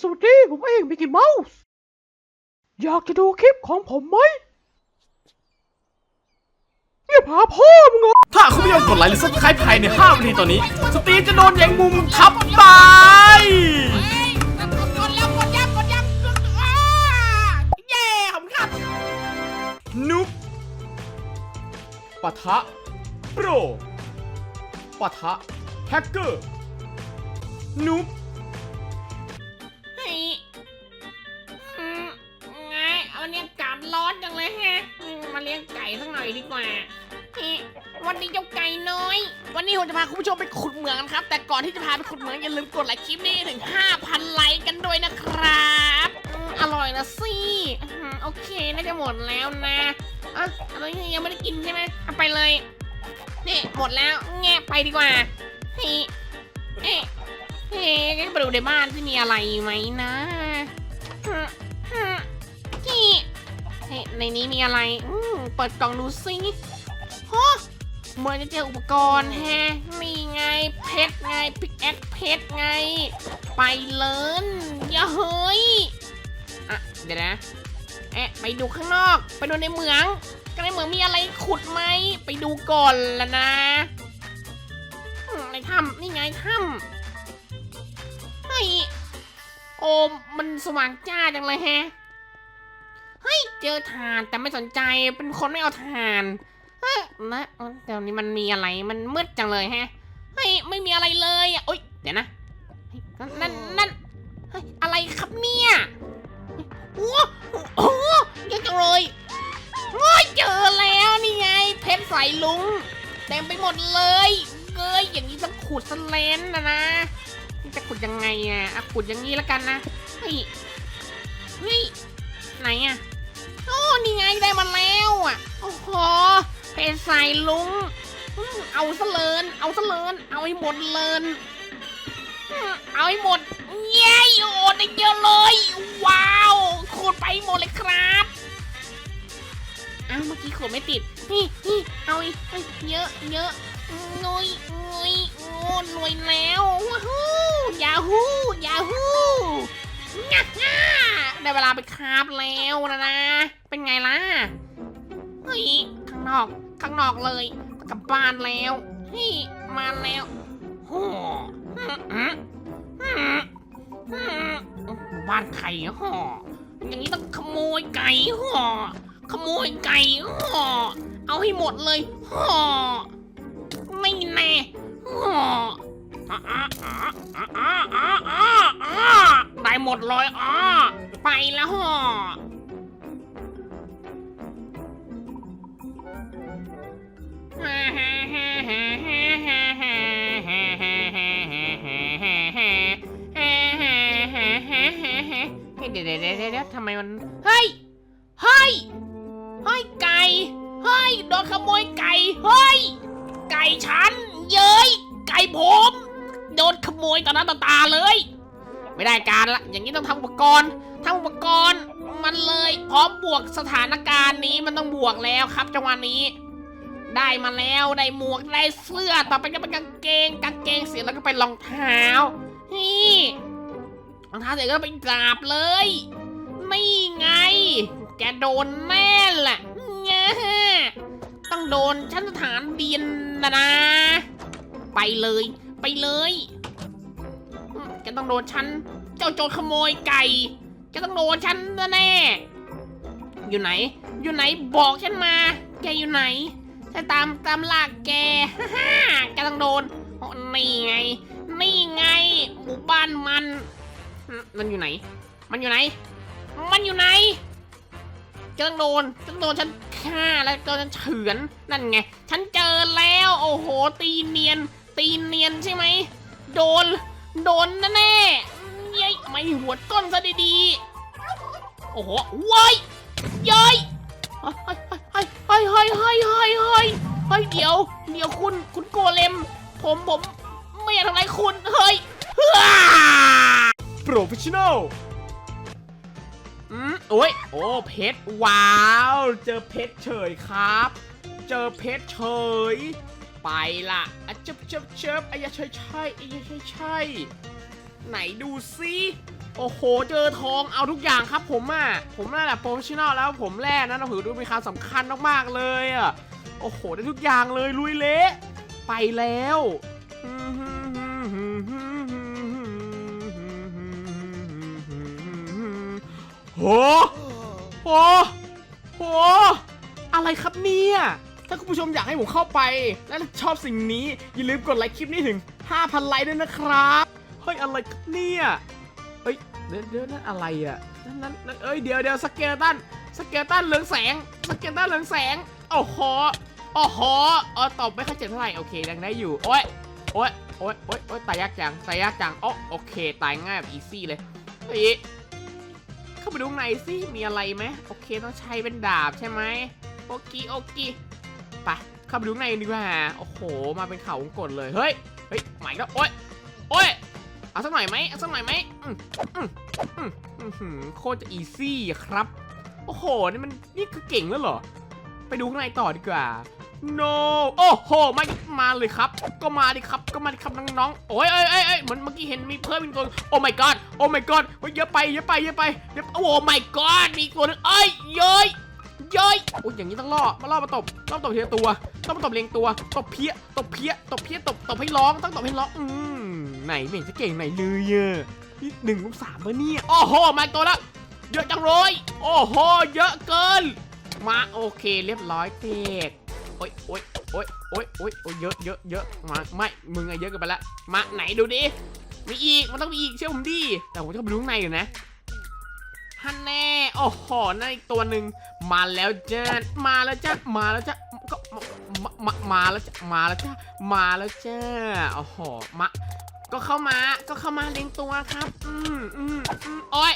สวัสดีผมเองมิกกี้เมาส์อยากจะดูคลิปของผมไหมเนี่ยพาพ่อมึงเหรอถ้าคุณไม่ยอมกดไลค์หรือ subscribe ภายใน5วินาทีตอนนี้ สตีฟจะโดนแยงมุมทับตายกดแล้วกดยับกดยับอ้าเย่ขอบคุณครับนุ๊บปะทะโปรปะทะแฮกเกอร์นุ๊บ วันนี้เจ้าไก่น้อย วันนี้ผมจะพาคุณผู้ชมไปขุดเหมืองกันครับ แต่ก่อนที่จะพาไปขุดเหมืองอย่าลืมกดไลค์คลิปนี้ถึง 5,000 ไลค์กันด้วยนะครับอืมอร่อยนะสิอื้อหือโอเคน่าจะหมดแล้วนะอะอะไรยังไม่ได้กินใช่ไหมเอาไปเลยนี่หมดแล้วแงะไปดีกว่าเฮ้เอ๊ะเฮ้ไปดูในบ้านที่มีอะไรไหมนะฮึฮึที่เฮ้ในนี้มีอะไรอืมเปิดกล่องดูสิ เหมือนจะเจออุปกรณ์แฮมีไงเพชรไงพิกแอคเพชรไง ไปเลยอย่าเฮ้ยอะเดี๋ยวนะเอะไปดูข้างนอก ไปดูในเหมืองก็ในเหมืองมีอะไรขุดไหมไปดูก่อนละนะอืมในถ้ำนี่ไงถ้ำเฮ้ยโอมมันสว่างจ้าจังเลยแฮะเฮ้ยเจอถ่านแต่ไม่สนใจเป็นคนไม่เอาถ่าน เฮ้ยนะเดี๋ยวนี้มันมีอะไรมันมืดจังเลยแฮะเฮ้ยไม่มีอะไรเลยอะโอ๊ยเดี๋ยวนะนั่นนั่นเฮ้ยอะไรครับเนี่ยโอ้โหเยอะจังเลยโอ้ยเจอแล้วนี่ไง เพชรใส่ลุงเต็มไปหมดเลยเกยอย่างนี้ต้องขูดสเลนนะนะจะขุดยังไงอะอะขุดอย่างนี้แล้วกันนะเฮ้ยเฮ้ยไหนอะโอ้นี่ไงได้มาแล้วอะโอ้โห เพชรใส่ลุงอืมเอาซะเลิน เอาซะเลิน เอาให้หมดเลินอืมเอาให้หมด เย้โอ้ได้เยอะเลย ว้าวขุดไปหมดเลยครับอ้าวเมื่อกี้ขุดไม่ติด นี่นี่เอาอีกเอ้ยเยอะเยอะงุยงุยโอ้รวยแล้วว้าฮูยาฮูยาฮูง่าง่าได้เวลาไปคราบแล้วนะนะ เป็นไงล่ะ เฮ้ย นอก ข้างนอกเลยกลับบ้านแล้วนี่มาแล้วโบ้านไข่ห่ออย่างนี้ต้องขโมยไก่ห่อขโมยไก่ห่อเอาให้หมดเลยห่อไม่แน่ห่อได้หมดเลยอ๋อไปแล้วห่อ เดี๋ยวเดี๋ยวเดี๋ยวเดี๋ยวทำไมมัน เฮ้ย เฮ้ย เฮ้ยไก่ เฮ้ยโดนขโมยไก่ เฮ้ย ไก่ฉัน เย้ย ไก่ผม โดนขโมยต่อหน้าต่อตาเลย ไม่ได้การละ อย่างนี้ต้องทำอุปกรณ์ทำอุปกรณ์ มันเลยพร้อมบวกสถานการณ์นี้มันต้องบวกแล้วครับจังหวะนี้ ได้มาแล้วได้หมวกได้เสื้อต่อไปก็เป็นกางเกงกางเกงเสร็จแล้วก็เป็นรองเท้านี่ รองเท้าเสร็จก็เป็นดาบเลย นี่ไงแกโดนแน่แหละเนี่ยต้องโดนชั้นสถานดินนะนะ ไปเลย ไปเลยแกต้องโดนฉันเจ้าโจรขโมยไก่แกต้องโดนฉันแน่ อยู่ไหน อยู่ไหนบอกฉันมา แกอยู่ไหนถ้าตามตามลากแกฮ่าแกต้องโดนนี่ไง นี่ไง หมู่บ้านมัน มันอยู่ไหน มันอยู่ไหน มันอยู่ไหนจะต้องโดนจะต้องโดนฉันฆ่าแล้วก็ฉันเฉือนนั่นไง ฉันเจอแล้ว โอ้โห ตีเนียน ตีเนียนใช่ไหม โดน โดนแน่ๆย้ยไม่หัวต้นซะดีๆ โอ้โหว้ยย้ยเฮ้ยเฮ้ยเฮ้ยเฮ้ยเฮ้ยเฮ้ยเฮ้ยเฮ้ยเดี๋ยวเดี๋ยวคุณคุณโกเลม ผมผมไม่อยากทำร้ายคุณ เฮ้ยเฮ้ย โปรเฟชชั่นอลอืมโอ้ย โอ้เพชร ว้าว เจอเพชรเฉยครับ เจอเพชรเฉย ไปละอะเจ็บเจ็บเจ็บไอ้ยาใช่ใช่ไอ้ยาใช่ใช่ไหนดูซิโอ้โห เจอทองเอาทุกอย่างครับผมอะ ผมนั่นแหละโปรเฟชชั่นอลแล้วผมแร่นะนะถือดูมีความสำคัญมากๆเลยอะ โอ้โห ได้ทุกอย่างเลยลุยเละ ไปแล้ว โหโหโหอะไรครับเนี่ยถ้าคุณผู้ชมอยากให้ผมเข้าไป และชอบสิ่งนี้ อย่าลืมกดไลค์คลิปนี้ถึง 5,000 ไลค์ด้วยนะครับ เฮ้ย อะไรครับเนี่ยเฮ้ยเดี๋ยวเดี๋ยวนั่นอะไรอะนั่นนั่นนั่นเอ้ยเดี๋ยวเดี๋ยวสเกลตันสเกลตันเหลืองแสงสเกลตันเหลืองแสงโอ้โหโอ้โหเออตอบไม่ค่อยเจ็บเท่าไหร่โอเคยังได้อยู่โอ้ยโอ้ยโอ้ยโอ้ยโอ้ยตายยากจังตายยากจังโอ้โอเค ตายง่ายแบบอีซี่เลยเฮ้ย เข้าไปดูข้างในสิมีอะไรไหมโอเคต้องใช้เป็นดาบใช่ไหมโอเคโอเคไปเข้าไปดูข้างในดีกว่าโอ้โห มาเป็นเขาวงกดเลยเฮ้ยเฮ้ยใหม่แล้วโอ้ยโอ้ยเอาสักหน่อยไหมเอาสักหน่อยไหมอืมอืมอืมอื้อหือโคตรจะอีซี่ครับ โอ้โหนี่มันนี่คือเก่งแล้วเหรอ ไปดูข้างในต่อดีกว่า no โอ้โหมามาเลยครับ ก็มาดิครับ ก็มาดิครับน้องๆ โอ้ยเอ้ยเอ้ยเอ้ยเหมือนเมื่อกี้เห็นมีเพิ่มอีกตัว โอ้ my god โอ้ my god เยเยอะไป เยอะไป เยอะไปเยอะโอ้ my god มีอีกตัวหนึงเอ้ยเย้ยเย้ยโอ้ยอย่างนี้ต้องล่อ มาล่อมาตบต้องตบเทีละตัว ต้องมาตบเรียงตัว ตบเพี้ย ตบเพี้ย ตบเพี้ย ตบ ตบให้ร้อง ต้องตบให้ร้อง อืมไหนไม่เห็นจะเก่งไหนเลยอะนี่หนึ่งลูกสามปะเนี่ยโอ้โห มาตัวละ เยอะจังเลย โอ้โห เยอะเกิน มาโอเค เรียบร้อยเทก โอ้ยโอ้ยโอ้ยโอ้ยโอ้ยโอ้ยเยอะเยอะเยอะมาไม่มึงอะเยอะเกินไปละมาไหนดูดิมีอีกมันต้องมีอีกเชื่อผมดิแต่ผมจะเข้าไปดูข้างในอยู่นะฮันแน่โอ้โหนั่นอีกตัวหนึ่งมาแล้วจ้ามาแล้วจ้ามาแล้วจ้าก็มามามาแล้วจ้ามาแล้วจ้ามาแล้วจ้าโอ้โหมาก็เข้ามาก็เข้ามาเลี้ยงตัวครับ อืมอืมอืมโอ้ย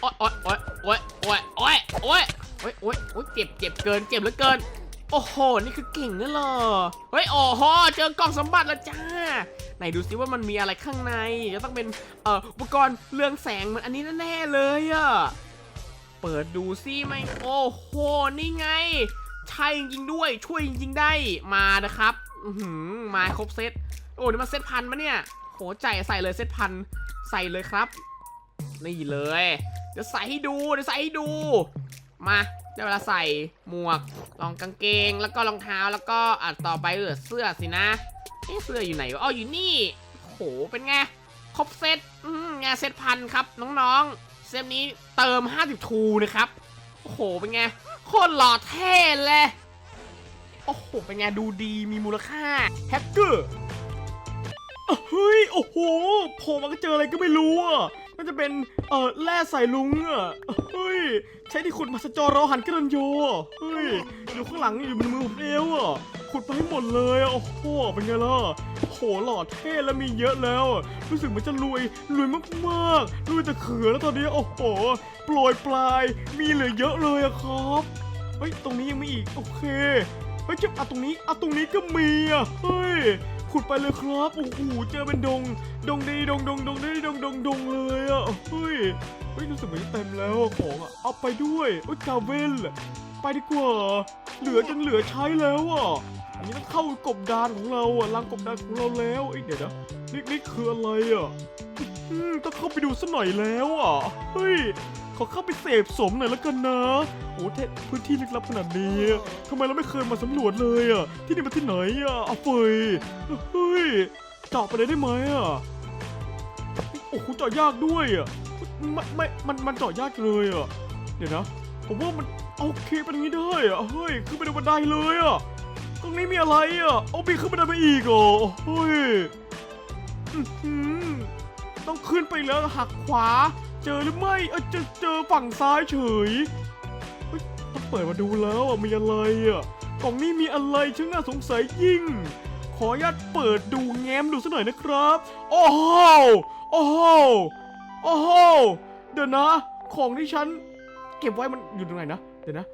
โอ๊ยโอ๊ยโอ๊ยโอ๊ยโอ๊ยโอ๊ยโอ๊ยโอ๊ยอ๊ยโอ๊ยเจ็บเจ็บเกินเจ็บเหลือเกิน โอ้โห นี่คือเก่งนั่นเหรอ เฮ้ย โอ้โห เจอกล่องสมบัติแล้วจ้า ไหนดูซิว่ามันมีอะไรข้างใน จะต้องเป็นเอ่ออุปกรณ์เรืองแสงเหมือนอันนี้แน่ๆเลยอะเปิดดูซิไหมโอ้โห นี่ไง ใช่จริงด้วย ช่วยจริงได้ มานะครับ อือหือมาครบเซต โอ้นี่มันเซตพันปะเนี่ย โหใจใส่เลยเซตพัน ใส่เลยครับ นี่เลย เดี๋ยวใส่ให้ดู เดี๋ยวใส่ให้ดู มาได้เวลาใส่หมวกรองกางเกง แล้วก็รองเท้าแล้วก็อะต่อไปเออเสื้อสินะเอ๊ะเสื้ออยู่ไหนวะอ๋ออยู่นี่โหเป็นไงครบเซตอืมงานเซตพันครับน้องๆเซตนี้เติม 50ทูนะครับโอ้โหเป็นไงโคตรหล่อเท่เลยโอ้โหเป็นไงดูดีมีมูลค่าแฮกเกอร์เฮ้ยโอ้โหโผล่มาก็เจออะไรก็ไม่รู้อะ น่าจะเป็นเอ่อแร่ใส่ลุงอะเฮ้ยใช้ที่ขุดมาสจอรอหันกระดันโยเฮ้ยอยู่ข้างหลังอยู่บนมือผมเอวอะขุดไปให้หมดเลยอะโอ้โหเป็นไงล่ะโหหล่อเท่แล้วมีเยอะแล้ว รู้สึกเหมันจะรวยรวยมากๆรวยแต่เขือแล้วตอนนี้โอ้โหโปรยปลาย มีเหลือเยอะเลยอะครับเฮ้ยตรงนี้ยังมีอีกโอเคเฮ้ยเจ็บอะตรงนี้อะตรงนี้ก็มีอะเฮ้ย ขุดไปเลยครับ โอ้โห เจอเป็นดง ดงดีดงดงดงดีดงดงดงเลยอะ เฮ้ย เฮ้ยรู้สึกเหมือนเต็มแล้วของอะ เอาไปด้วยโอ้ยกาเวล ไปดีกว่า เหลือจนเหลือใช้แล้วอะ อันนี้ต้องเข้ากบดานของเราอะรังกบดานของเราแล้วเอ้ยเดี๋ยวนะนี่นี่คืออะไรอะอืมต้องเข้าไปดูสักหน่อยแล้วอะ เฮ้ย ขอเข้าไปเสพสมหน่อยแล้วกันนะ โอ้เทพื้นที่ลึกลับขนาดนี้ทำไมเราไม่เคยมาสำรวจเลยอะ ที่นี่มันที่ไหนอะเอาเฟยเฮ้ยเจาะไปเลยได้ไหมอะ โอ้โหเจาะยากด้วยอะไม่ไม่ มัน มันเจาะยากเลยอะ เดี๋ยวนะ ผมว่ามันโอเคเป็นอย่างนี้ได้อะ เฮ้ย ขึ้นไปในบันไดเลยอะ ตรงนี้มีอะไรอะ เอาปีขึ้นบันไดไปอีกเหรอเฮ้ยต้องขึ้นไปแล้วหักขวา เจอหรือไม่เออเจอเจอฝั่งซ้ายเฉยต้องเปิดมาดูแล้วอะมีอะไรอะกล่องนี้มีอะไรช่างน่าสงสัยยิ่ง ขออนุญาตเปิดดูแง้มดูสักหน่อยนะครับ โอ้โหโอ้โหโอ้โหเดี๋ยวนะ ของที่ฉัน เก็บไว้มันอยู่ตรงไหนนะเดี๋ยวนะ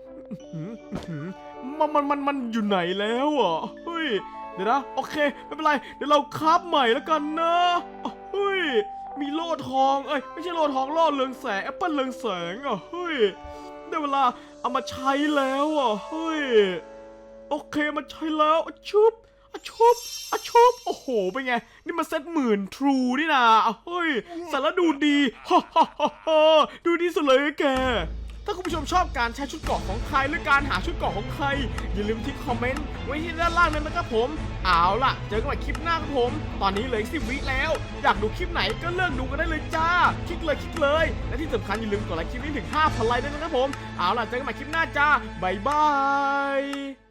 มันมันมันมันอยู่ไหนแล้วอะเฮ้ยเดี๋ยวนะโอเคไม่เป็นไรเดี๋ยวเราคาฟใหม่แล้วกันนะเฮ้ย มีโล่ทอง เอ้ย ไม่ใช่โล่ทองโล่เรืองแสงแอปเปิลเรืองแสงอะเฮ้ย ได้เวลาเอามาใช้แล้วอะเฮ้ย โอเคมาใช้แล้วอะชุบอะชุบอะชุบโอ้โห เป็นไง นี่มันเซ็ตหมื่นทรูนี่นะอะเฮ้ยสารดูดีฮ่าฮ่าฮ่าฮ่าดูดีสุดเลยแก ถ้าคุณผู้ชมชอบการใช้ชุดเกราะของใครหรือการหาชุดเกราะของใคร อย่าลืมทิ้งคอมเมนต์ไว้ที่ด้านล่างนั้นนะครับผม เอาล่ะ เจอกันใหม่คลิปหน้าครับผม ตอนนี้เหลืออีกสิบวิแล้ว อยากดูคลิปไหนก็เลือกดูกันได้เลยจ้า คลิกเลยคลิกเลย และที่สำคัญอย่าลืมกดไลค์คลิปนี้ถึง5,000ไลค์ด้วยนะครับผม เอาล่ะ เจอกันใหม่คลิปหน้าจ้าบ๊ายบาย